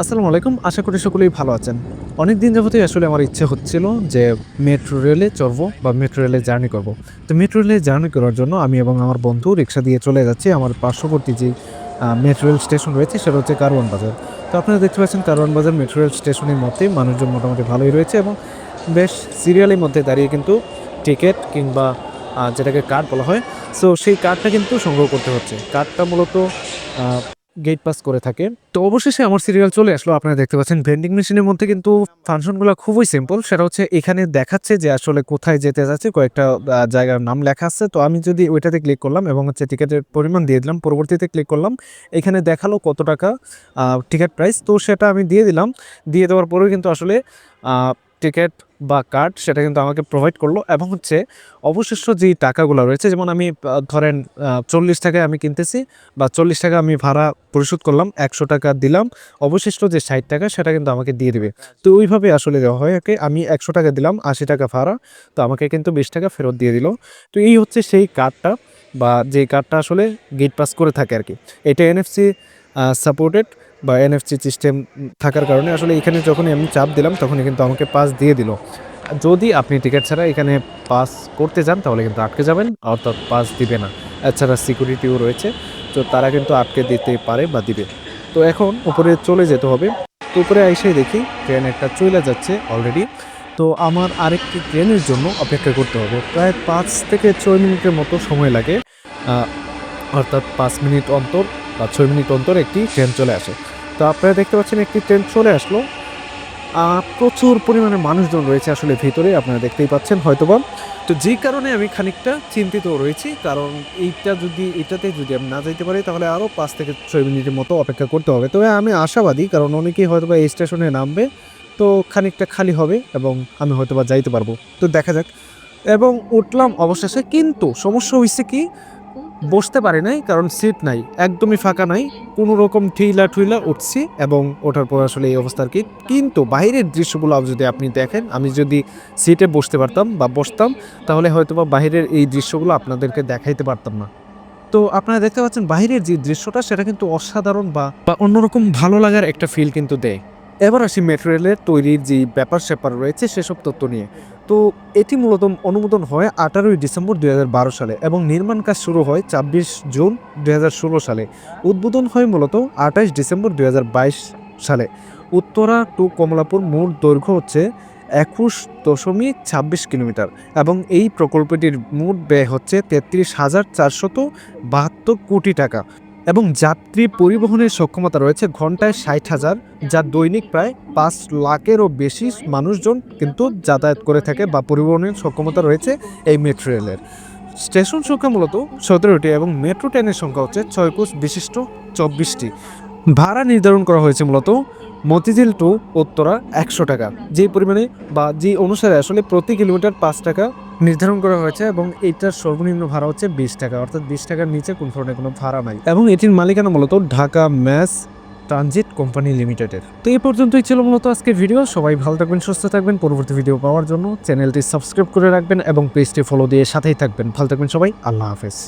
আসসালামু আলাইকুম। আশা করি সকলেই ভালো আছেন। অনেক দিন যাবতই আসলে আমার ইচ্ছে হচ্ছিল যে মেট্রো রেলে চড়বো বা মেট্রো রেলে জার্নি করব। তো মেট্রো রেলে জার্নি করার জন্য আমি এবং আমার বন্ধু রিক্সা দিয়ে চলে যাচ্ছি। আমার পার্শ্ববর্তী যে মেট্রো রেল স্টেশন রয়েছে সেটা হচ্ছে কারওয়ান বাজার। তো আপনারা দেখতে পাচ্ছেন কারওয়ান বাজার মেট্রো রেল স্টেশনের মধ্যে মানুষজন মোটামুটি ভালোই রয়েছে এবং বেশ সিরিয়ালের মধ্যে দাঁড়িয়ে কিন্তু টিকিট কিংবা যেটাকে কার্ড বলা হয় সো সেই কার্ডটা কিন্তু সংগ্রহ করতে হচ্ছে। কার্ডটা মূলত গেট পাস করে থাকে। তো অবশেষে আমার সিরিয়াল চলে আসলো। আপনারা দেখতে পাচ্ছেন ভেন্ডিং মেশিনের মধ্যে কিন্তু ফাংশনগুলো খুবই সিম্পল সেটা হচ্ছে এখানে দেখাচ্ছে যে আসলে কোথায় যেতে যাচ্ছে, কয়েকটা জায়গার নাম লেখা আছে। তো আমি যদি ওইটাতে ক্লিক করলাম এবং হচ্ছে টিকিটের পরিমাণ দিয়ে দিলাম, পরবর্তীতে ক্লিক করলাম, এখানে দেখাল কত টাকা টিকিট প্রাইস তো সেটা আমি দিয়ে দিলাম। দিয়ে দেওয়ার পরেও কিন্তু আসলে টিকিট বা কার্ড সেটা কিন্তু আমাকে প্রোভাইড করল এবং হচ্ছে অবশিষ্ট যে টাকাগুলো রয়েছে, যেমন আমি ধরেন চল্লিশ টাকায় আমি কিনতেছি বা চল্লিশ টাকা আমি ভাড়া পরিশোধ করলাম, একশো টাকা দিলাম, অবশিষ্ট যে ষাট টাকা সেটা কিন্তু আমাকে দিয়ে দেবে। তো ওইভাবে আসলে দেওয়া হয়, ওকে, আমি একশো টাকা দিলাম, আশি টাকা ভাড়া, তো আমাকে কিন্তু বিশ টাকা ফেরত দিয়ে দিল। তো এই হচ্ছে সেই কার্ডটা বা যে কার্ডটা আসলে গেট পাস করে থাকে আর কি। এটা এনএফসি সাপোর্টেড বা এনএফসি সিস্টেম থাকার কারণে আসলে এখানে যখনই আমি চাপ দিলাম, তখনই কিন্তু আমাকে পাস দিয়ে দিল। যদি আপনি টিকিট ছাড়া এখানে পাস করতে যান, তাহলে কিন্তু আটকে যাবেন, অর্থাৎ পাস দিবে না। এছাড়া সিকিউরিটিও রয়েছে, তো তারা কিন্তু আটকে দিতে পারে বা দিবে। তো এখন উপরে চলে যেতে হবে। তো উপরে এসে দেখি ট্রেন একটা চলে যাচ্ছে অলরেডি তো আমার আরেকটি ট্রেনের জন্য অপেক্ষা করতে হবে। প্রায় পাঁচ থেকে ছয় মিনিটের মতো সময় লাগে অর্থাৎ পাঁচ মিনিট অন্তর বা ছয় মিনিট অন্তর একটি ট্রেন চলে আসে। তো আপনারা দেখতে পাচ্ছেন একটি ট্রেন চলে আসলো। প্রচুর পরিমাণে মানুষজন রয়েছে আসলে ভেতরে, আপনারা দেখতেই পাচ্ছেন হয়তোবা। তো যেই কারণে আমি খানিকটা চিন্তিত রয়েছি, কারণ এইটা যদি, এটাতে যদি আমি না যাইতে পারি, তাহলে আরও পাঁচ থেকে ছয় মিনিটের মতো অপেক্ষা করতে হবে। তবে আমি আশাবাদী, কারণ অনেকেই হয়তোবা এই স্টেশনে নামবে, তো খানিকটা খালি হবে এবং আমি হয়তোবা যাইতে পারব। তো দেখা যাক। এবং উঠলাম অবশেষে, কিন্তু সমস্যা হয়েছে কি বসতে পারি নাই, কারণ সিট নাই, একদমই ফাঁকা নাই। কোনো রকম ঠিলা ঠুইলা উঠছি এবং ওঠার পর আসলে এই অবস্থার কি। কিন্তু বাইরের দৃশ্যগুলো যদি আপনি দেখেন, আমি যদি সিটে বসতে পারতাম বা বসতাম, তাহলে হয়তো বা বাইরের এই দৃশ্যগুলো আপনাদেরকে দেখাইতে পারতাম না। তো আপনারা দেখতে পাচ্ছেন, বাইরের যে দৃশ্যটা, সেটা কিন্তু অসাধারণ বা অন্যরকম ভালো লাগার একটা ফিল কিন্তু দেয়। এবার আসি মেটেরিয়ালের তৈরির যে ব্যাপার স্যাপার রয়েছে সেসব তথ্য নিয়ে। তো এটি মূলত অনুমোদন হয় আঠারোই ডিসেম্বর দুই হাজার বারো সালে এবং নির্মাণ কাজ শুরু হয় ছাব্বিশ জুন দু হাজার ষোলো সালে। উদ্বোধন হয় মূলত আঠাশ ডিসেম্বর দু হাজার বাইশ সালে। উত্তরা টু কমলাপুর মোট দৈর্ঘ্য হচ্ছে একুশ দশমিক ছাব্বিশ কিলোমিটার এবং এই প্রকল্পটির মোট ব্যয় হচ্ছে তেত্রিশ হাজার চারশত বাহাত্তর কোটি টাকা। এবং যাত্রী পরিবহনের সক্ষমতা রয়েছে ঘন্টায় ষাট হাজার, যা দৈনিক প্রায় পাঁচ লাখেরও বেশি মানুষজন কিন্তু যাতায়াত করে থাকে বা পরিবহনের সক্ষমতা রয়েছে এই মেট্রো রেলের। স্টেশন সংখ্যা মূলত সতেরোটি এবং মেট্রো ট্রেনের সংখ্যা হচ্ছে ছয় কোচ বিশিষ্ট চব্বিশটি। ভাড়া নির্ধারণ করা হয়েছে মূলত মতিঝিল টু উত্তরা একশো টাকা। যে পরিমাণে বা যে অনুসারে আসলে প্রতি কিলোমিটার পাঁচ টাকা নির্ধারণ করা হয়েছে এবং এটার সর্বনিম্ন ভাড়া হচ্ছে বিশ টাকা, অর্থাৎ বিশ টাকার নিচে কোন ধরনের কোনো ভাড়া নাই। এবং এটির মালিকানা মূলত ঢাকা ম্যাস ট্রানজিট কোম্পানি লিমিটেডের। তো এই পর্যন্তই ছিল মূলত আজকে ভিডিও। সবাই ভালো থাকবেন, সুস্থ থাকবেন। পরবর্তী ভিডিও পাওয়ার জন্য চ্যানেলটি সাবস্ক্রাইব করে রাখবেন এবং পেজটি ফলো দিয়ে সাথেই থাকবেন। ভালো থাকবেন সবাই, আল্লাহ হাফেজ।